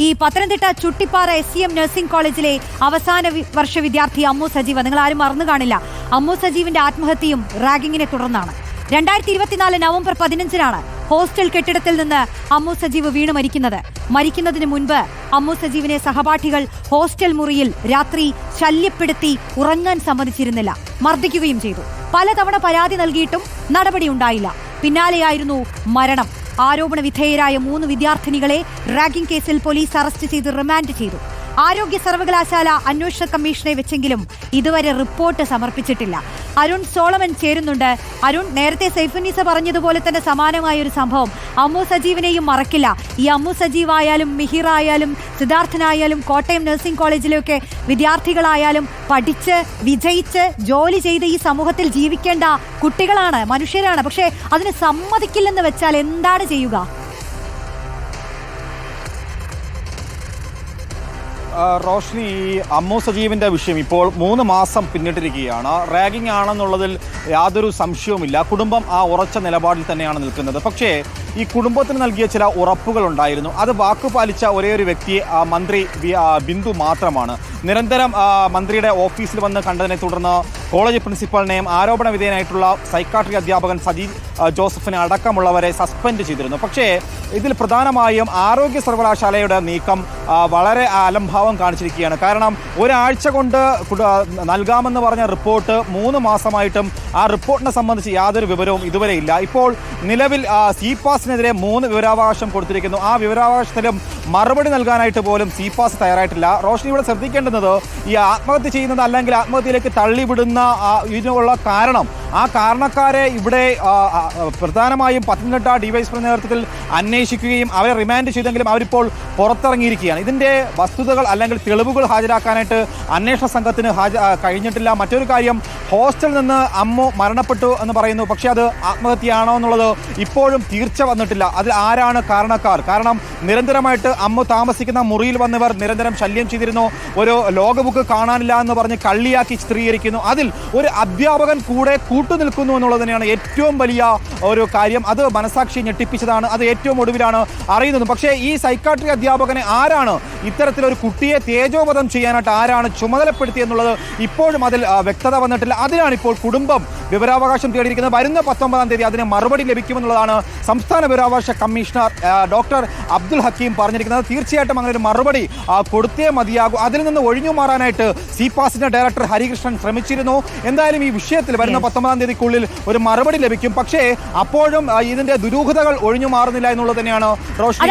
ഈ Pathanamthitta Chuttipara S C M nursing കോളേജിലെ അവസാന വർഷ വിദ്യാർത്ഥി അമ്മു സജീവ. നിങ്ങൾ ആരും മറന്നു കാണില്ല. അമ്മു സജീവിന്റെ ആത്മഹത്യയും റാഗിങ്ങിനെ തുടർന്നാണ്. രണ്ടായിരത്തി ഇരുപത്തിനാല് നവംബർ പതിനഞ്ചിനാണ് ഹോസ്റ്റൽ കെട്ടിടത്തിൽ നിന്ന് അമ്മു സജീവ് വീണ് മരിക്കുന്നത്. മരിക്കുന്നതിന് മുൻപ് അമ്മു സജീവിനെ സഹപാഠികൾ ഹോസ്റ്റൽ മുറിയിൽ രാത്രി ശല്യപ്പെടുത്തി ഉറങ്ങാൻ സമ്മതിച്ചിരുന്നില്ല. മർദ്ദിക്കുകയും ചെയ്തു. പലതവണ പരാതി നൽകിയിട്ടും നടപടി ഉണ്ടായില്ല. പിന്നാലെയായിരുന്നു മരണം. ആരോപണ വിധേയരായ മൂന്ന് വിദ്യാർത്ഥിനികളെ റാഗിംഗ് കേസിൽ പോലീസ് അറസ്റ്റ് ചെയ്ത് റിമാൻഡ് ചെയ്തു. ആരോഗ്യ സർവകലാശാല അന്വേഷണ കമ്മീഷനെ വെച്ചെങ്കിലും ഇതുവരെ റിപ്പോർട്ട് സമർപ്പിച്ചിട്ടില്ല. അരുൺ സോളമൻ ചേരുന്നുണ്ട്. അരുൺ നേരത്തെ സൈഫുന്നീസ പറഞ്ഞതുപോലെ തന്നെ സമാനമായ ഒരു സംഭവം. അമ്മു സജീവിനെയും മറക്കില്ല. ഈ അമ്മു സജീവായാലും മിഹിർ ആയാലും സിദ്ധാർത്ഥനായാലും കോട്ടയം നഴ്സിംഗ് കോളേജിലൊക്കെ വിദ്യാർത്ഥികളായാലും പഠിച്ച് വിജയിച്ച് ജോലി ചെയ്ത് ഈ സമൂഹത്തിൽ ജീവിക്കേണ്ട കുട്ടികളാണ് മനുഷ്യരാണ്. പക്ഷേ അതിന് സമ്മതിക്കില്ലെന്ന് വെച്ചാൽ എന്താണ് ചെയ്യുക? റോഷ്നി ഈ അമ്മു സജീവിന്റെ വിഷയം ഇപ്പോൾ മൂന്ന് മാസം പിന്നിട്ടിരിക്കുകയാണ്. റാഗിംഗ് ആണെന്നുള്ളതിൽ യാതൊരു സംശയവുമില്ല. കുടുംബം ആ ഉറച്ച നിലപാടിൽ തന്നെയാണ് നിൽക്കുന്നത്. പക്ഷേ ഈ കുടുംബത്തിന് നൽകിയ ചില ഉറപ്പുകൾ ഉണ്ടായിരുന്നു അത് വാക്കുപാലിച്ച ഒരേ ഒരു വ്യക്തി ആ, മന്ത്രി ബിന്ദു മാത്രമാണ്. നിരന്തരം മന്ത്രിയുടെ ഓഫീസിൽ വന്ന് കണ്ടതിനെ തുടർന്ന് കോളേജ് പ്രിൻസിപ്പലിനെയും ആരോപണ വിധേയനായിട്ടുള്ള സൈക്കാട്രി അധ്യാപകൻ സജി ജോസഫിനെ അടക്കമുള്ളവരെ സസ്പെൻഡ് ചെയ്തിരുന്നു. പക്ഷേ ഇതിൽ പ്രധാനമായും ആരോഗ്യ സർവകലാശാലയുടെ നീക്കം വളരെ അലംഭാവം കാണിച്ചിരിക്കുകയാണ്. കാരണം ഒരാഴ്ച കൊണ്ട് നൽകാമെന്ന് പറഞ്ഞ റിപ്പോർട്ട് മൂന്ന് മാസമായിട്ടും ആ റിപ്പോർട്ടിനെ സംബന്ധിച്ച് യാതൊരു വിവരവും ഇതുവരെ ഇല്ല. ഇപ്പോൾ നിലവിൽ സി സി പാസിനെതിരെ മൂന്ന് വിവരാവകാശം കൊടുത്തിരിക്കുന്നു. ആ വിവരാവകാശത്തിലും മറുപടി നൽകാനായിട്ട് പോലും സി പാസ് തയ്യാറായിട്ടില്ല. റോഷനി ഇവിടെ ശ്രദ്ധിക്കേണ്ടുന്നത് ഈ ആത്മഹത്യ ചെയ്യുന്നത് അല്ലെങ്കിൽ ആത്മഹത്യയിലേക്ക് തള്ളിവിടുന്ന ഇതിനുള്ള കാരണം. ആ കാരണക്കാരെ ഇവിടെ പ്രധാനമായും പത്തനംതിട്ട ഡിവൈഎസ്പി നേതൃത്വത്തിൽ അന്വേഷിക്കുകയും അവരെ റിമാൻഡ് ചെയ്തെങ്കിലും അവരിപ്പോൾ പുറത്തിറങ്ങിയിരിക്കുകയാണ്. ഇതിന്റെ വസ്തുതകൾ അല്ലെങ്കിൽ തെളിവുകൾ ഹാജരാക്കാനായിട്ട് അന്വേഷണ സംഘത്തിന് ഹാജ കഴിഞ്ഞിട്ടില്ല. മറ്റൊരു കാര്യം ഹോസ്റ്റലിൽ നിന്ന് അമ്മു മരണപ്പെട്ടു എന്ന് പറയുന്നു. പക്ഷേ അത് ആത്മഹത്യയാണോ എന്നുള്ളത് ഇപ്പോഴും തീർച്ച വന്നിട്ടില്ല. അതിൽ ആരാണ് കാരണക്കാർ? കാരണം നിരന്തരമായിട്ട് അമ്മ താമസിക്കുന്ന മുറിയിൽ വന്നവർ നിരന്തരം ശല്യം ചെയ്തിരുന്നു. ഒരു ലോക ബുക്ക് കാണാനില്ല എന്ന് പറഞ്ഞ് കള്ളിയാക്കി ചിത്രീകരിക്കുന്നു. അതിൽ ഒരു അധ്യാപകൻ കൂടെ കൂട്ടുനിൽക്കുന്നു എന്നുള്ളത് തന്നെയാണ് ഏറ്റവും വലിയ ഒരു കാര്യം. അത് മനസാക്ഷി ഞെട്ടിപ്പിച്ചതാണ്. അത് ഏറ്റവും ഒടുവിലാണ് അറിയുന്നത്. പക്ഷേ ഈ സൈക്കാട്രി അധ്യാപകനെ ആരാണ്? ഇത്തരത്തിലൊരു കുട്ടിയെ തേജോവധം ചെയ്യാനായിട്ട് ആരാണ് ചുമതലപ്പെടുത്തിയെന്നുള്ളത് ഇപ്പോഴും അതിൽ വ്യക്തത വന്നിട്ടില്ല. അതിനാണ് ഇപ്പോൾ കുടുംബം വിവരാവകാശം തേടിയിരിക്കുന്നത്. വരുന്ന പത്തൊമ്പതാം തീയതി അതിന് മറുപടി ലഭിക്കുമെന്നുള്ളതാണ് സംസ്ഥാന വിവരാവകാശ കമ്മീഷണർ ഡോക്ടർ അബ്ദുൽ ഹക്കീം പറഞ്ഞിരിക്കുന്നത് തീർച്ചയായിട്ടും അങ്ങനെ ഒരു മറുപടി കൊടുത്തേ മതിയാകും. അതിൽ നിന്ന് ഒഴിഞ്ഞു മാറാനായിട്ട് സി പാസിന്റെ ഡയറക്ടർ ഹരികൃഷ്ണൻ ശ്രമിച്ചിരുന്നു. എന്തായാലും ഈ വിഷയത്തിൽ വരുന്ന പത്തൊമ്പതാം തീയതിക്കുള്ളിൽ ഒരു മറുപടി ലഭിക്കും. പക്ഷേ അപ്പോഴും ഇതിന്റെ ദുരൂഹതകൾ ഒഴിഞ്ഞു മാറുന്നില്ല എന്നുള്ളത് തന്നെയാണ് റോഷ്നി.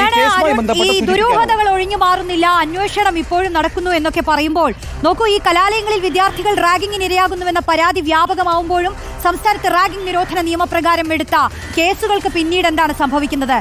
ദുരൂഹതകൾ ഒഴിഞ്ഞു മാറുന്നില്ല. അന്വേഷണം ഇപ്പോഴും നടക്കുന്നു എന്നൊക്കെ പറയുമ്പോൾ നോക്കൂ ഈ കലാലയങ്ങളിൽ വിദ്യാർത്ഥികൾ റാഗിങ്ങിന് ഇരയാകുന്നുവെന്ന പരാതി വ്യാപകമാവുമ്പോഴും സംസ്ഥാനത്ത് റാഗിംഗ് നിരോധന നിയമപ്രകാരം എടുത്ത കേസുകൾക്ക് പിന്നീട് എന്താണ് സംഭവിക്കുന്നത്?